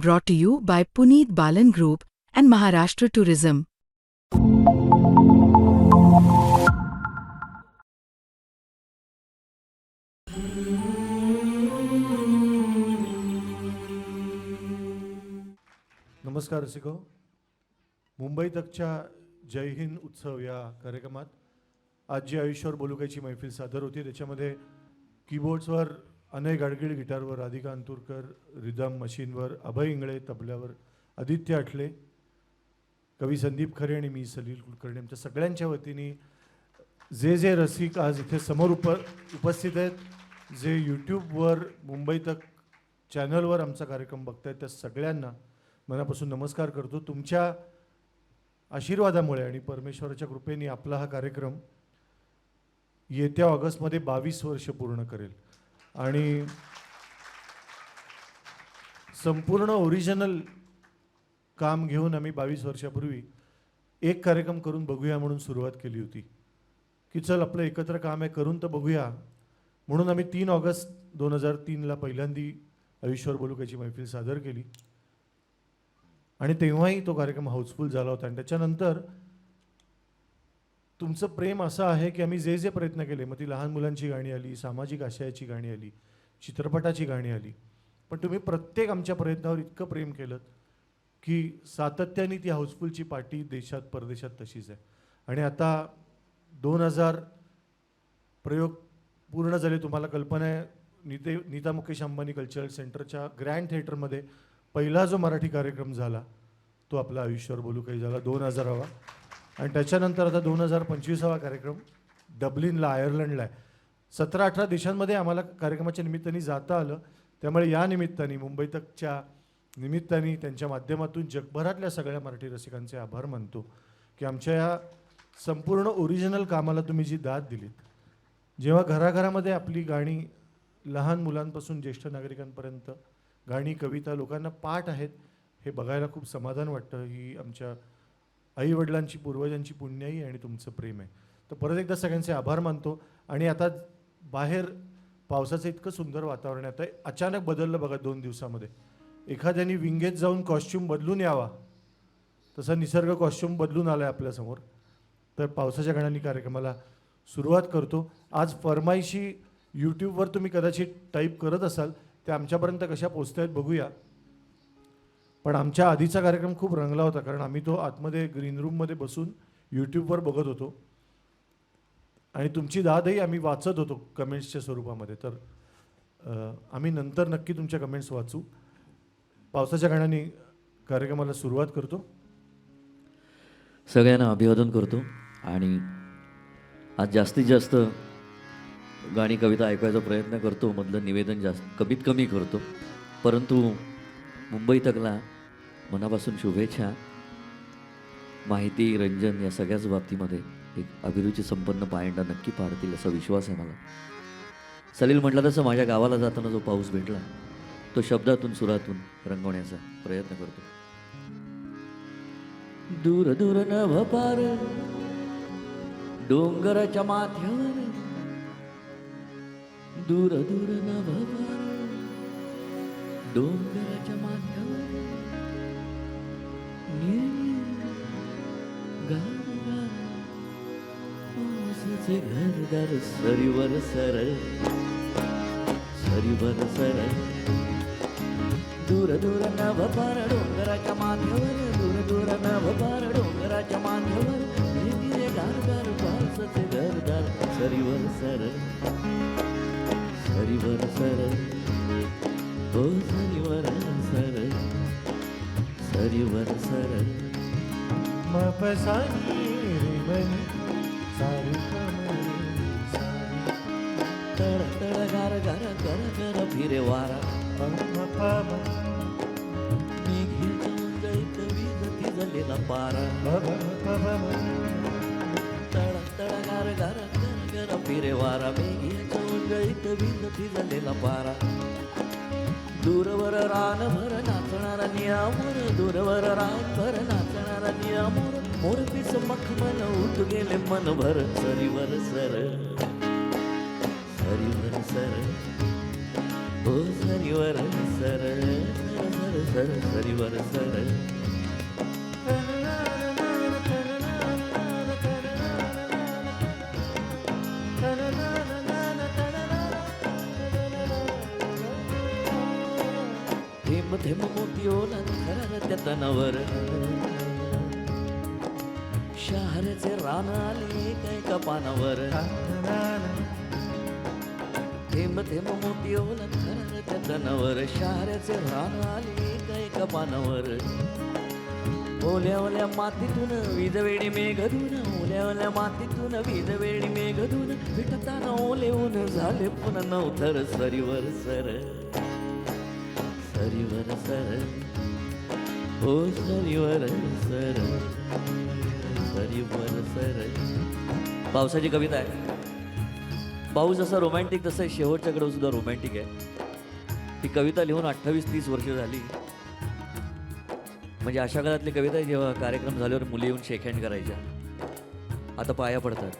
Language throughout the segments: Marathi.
brought to you by Puneet Balan Group and Maharashtra Tourism. नमस्कार रसिको मुंबई तकच्या जय हिंद उत्सव या कार्यक्रमात आज जी आयुष्यावर बोलुकाची मैफिल सादर होती त्याच्यामध्ये कीबोर्ड्सवर अनय गाडगीळ गिटारवर राधिका अंतुरकर रिदम मशीनवर अभय इंगळे तबल्यावर आदित्य आठले कवी संदीप खरे आणि मी सलील कुलकर्णी आमच्या सगळ्यांच्या वतीने जे जे रसिक आज इथे समोर उप उपस्थित आहेत जे यूट्यूबवर मुंबई तक चॅनलवर आमचा कार्यक्रम बघतायत त्या सगळ्यांना मनापासून नमस्कार करतो. तुमच्या आशीर्वादामुळे आणि परमेश्वराच्या कृपेने आपला हा कार्यक्रम येत्या ऑगस्टमध्ये बावीस वर्ष पूर्ण करेल. आणि संपूर्ण ओरिजिनल काम घेऊन आम्ही बावीस वर्षापूर्वी एक कार्यक्रम करून बघूया म्हणून सुरुवात केली होती. की चल आपलं एकत्र काम आहे करून तर बघूया. म्हणून आम्ही तीन ऑगस्ट दोन हजार तीनला पहिल्यांदी आयुष्यवर बोलुकाची मैफिल सादर केली. आणि तेव्हाही तो कार्यक्रम हाऊसफुल झाला होता. आणि त्याच्यानंतर तुमचं प्रेम असं आहे की आम्ही जे जे प्रयत्न केले मग ती लहान मुलांची गाणी आली सामाजिक आशयाची गाणी आली चित्रपटाची गाणी आली पण तुम्ही प्रत्येक आमच्या प्रयत्नावर इतकं प्रेम केलं की सातत्याने ती हाऊसफुलची पार्टी देशात परदेशात तशीच आहे. आणि आता दोन हजार प्रयोग पूर्ण झाले तुम्हाला कल्पना आहे नीते नीता मुकेश अंबानी कल्चरल सेंटरच्या ग्रँड थिएटरमध्ये पहिला जो मराठी कार्यक्रम झाला तो आपला आयुष्यावर बोलू काही झाला दोन हजारावा. आणि त्याच्यानंतर आता दोन हजार पंचवीसावा कार्यक्रम डब्लिनला आयर्लंडला आहे. सतरा अठरा देशांमध्ये आम्हाला कार्यक्रमाच्या निमित्ताने जाता आलं. त्यामुळे या निमित्ताने मुंबई तकच्या निमित्ताने त्यांच्या माध्यमातून जगभरातल्या सगळ्या मराठी रसिकांचे आभार मानतो की आमच्या या संपूर्ण ओरिजिनल कामाला तुम्ही जी दाद दिलीत. जेव्हा घराघरामध्ये आपली गाणी लहान मुलांपासून ज्येष्ठ नागरिकांपर्यंत गाणी कविता लोकांना पाठ आहेत हे बघायला खूप समाधान वाटतं. ही आमच्या आईवडिलांची पूर्वजांची पुण्याई आणि तुमचं प्रेम आहे. तर परत एकदा सगळ्यांचे आभार मानतो आणि आता बाहेर पावसाचं इतकं सुंदर वातावरण आहे. आता अचानक बदललं बघा दोन दिवसामध्ये. एखाद्याने विंगेत जाऊन कॉस्ट्यूम बदलून यावा. तसा निसर्ग कॉस्ट्यूम बदलून आला आहे आपल्यासमोर. तर पावसाच्या गाण्यांनी कार्यक्रमाला सुरुवात करतो. आज फरमाईशी यूट्यूबवर तुम्ही कदाचित टाईप करत असाल ते आमच्यापर्यंत कशा पोचत आहेत बघूया. पण आमच्या आधीचा कार्यक्रम खूप रंगला होता कारण आम्ही तो आतमध्ये ग्रीन रूममध्ये बसून यूट्यूबवर बघत होतो. आणि तुमची दादही आम्ही वाचत होतो कमेंट्सच्या स्वरूपामध्ये. तर आम्ही नंतर नक्की तुमच्या कमेंट्स वाचू. पावसाच्या गाण्याने कार्यक्रमाला सुरुवात करतो. सगळ्यांना अभिवादन करतो आणि आज जास्तीत जास्त गाणी कविता ऐकायचा प्रयत्न करतो. मधलं निवेदन जास्त कमीत कमी करतो. परंतु मुंबई तकला मनापासून शुभेच्छा. माहिती रंजन या सगळ्याच बाबतीमध्ये एक अभिरुची संपन्न पायंडा नक्की पाडतील असा विश्वास आहे मला. सलील म्हटलं तसं माझ्या गावाला जाताना जो पाऊस भेटला तो शब्दातून सुरातून रंगवण्याचा प्रयत्न करतो. दूर दूर न भपार डोंगराच्या माथ्यावर. दूर दूर नभ डोंगराच्या माथ्यावर. पावसाचे सरीवर सरळ सरीवर सरळ. दूर दूर नभ पार डोंगराच्या माथ्यावर दूर दूर नभ पार डोंगराच्या माथ्यावर. धीरे गार गार पावसाचे घरदार सरीवर सरळ सरीवर सरळ. हो सरीवर सरळ सरीवर सरळ. मपसानी रे मनी, सारी सारी तळ तळ गार गार गार गार फिरे वारा. पमपम, मेघी जाईत वीज भिजलेला पारा तळ तळ गार गार गार कर फिरे वारा मेघीच्या उंजळीत वीज झालेला पारा दूरवर रान भर नाचणारा निळामोर दूरवर रान भर नाचणारा निळामोर मोर मखमन उठ गेले मनभर सरीवर सर. सरीवर सर हो सरीवर सर सर सर सर सर सरीवर सर. थेंब थेंब मोती ओलान त्या तनावर. शहराचे रान आले काय का पानावर? थेंब थेंब मोती ओल त्या तनावर शाऱ्याचे रान आले काय पानावर. ओल्या ओल्या मातीतून वीजवेळी मेघधून ओल्या ओल्या मातीतून वीजवेळी मेघधून भेटताना ओले ऊन झाले पुन्हा नवथर सरीवर सर. सरीवर सर. हो सरीवर सर. सरीवर सर. पावसाची कविता आहे. पाऊस जसा रोमॅन्टिक तसं शेवटच्याकडे सुद्धा रोमॅन्टिक आहे. ती कविता लिहून अठ्ठावीस तीस वर्ष झाली. म्हणजे अशा काळातली कविता जेव्हा कार्यक्रम झाल्यावर मुली येऊन शेक हँड करायच्या. आता पाया पडतात.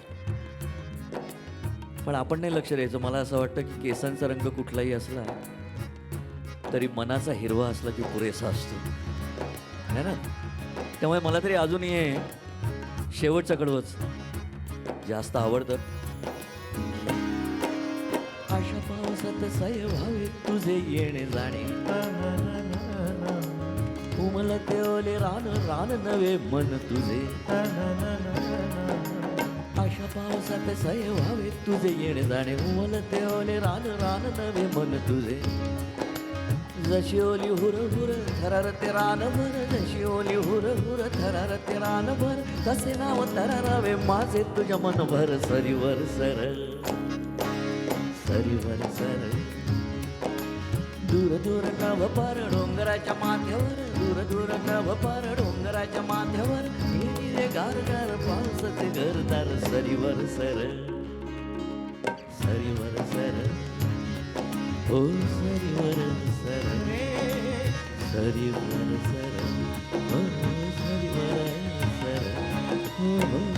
पण आपण नाही लक्ष द्यायचं. मला असं वाटतं की केसांचा रंग कुठलाही असला तरी मनाचा हिरवा असला की पुरेसा असतो. है ना? त्यामुळे मला तरी अजूनही हे शेवटचं कडवंच जास्त आवडतं. सत सय व्हावे तुझे येणे जाणे. उमल ओले रान रान नवे मन तुझे. अशा पावसात सय व्हावे तुझे येणे जाणे. उमल ओले रान रान नवे मन तुझे. जशी ओली हुर हुर खरर ते रान भर. जशी ओली हुर हुर खरर ते रान भर. तसे नाव थरारावे माझे तुझ्या मन भर सरीवर सरळ. सरीवर सर दूर दूर नव पर डोंगराच्या माथ्यावर दूर दूर नव पर डोंगराच्या माथ्यावर रे गार गार पावसाचे घरदार सरीवर सर सरीवर सर ओ सरीवर सर सरीवर सर सरीवर सर हो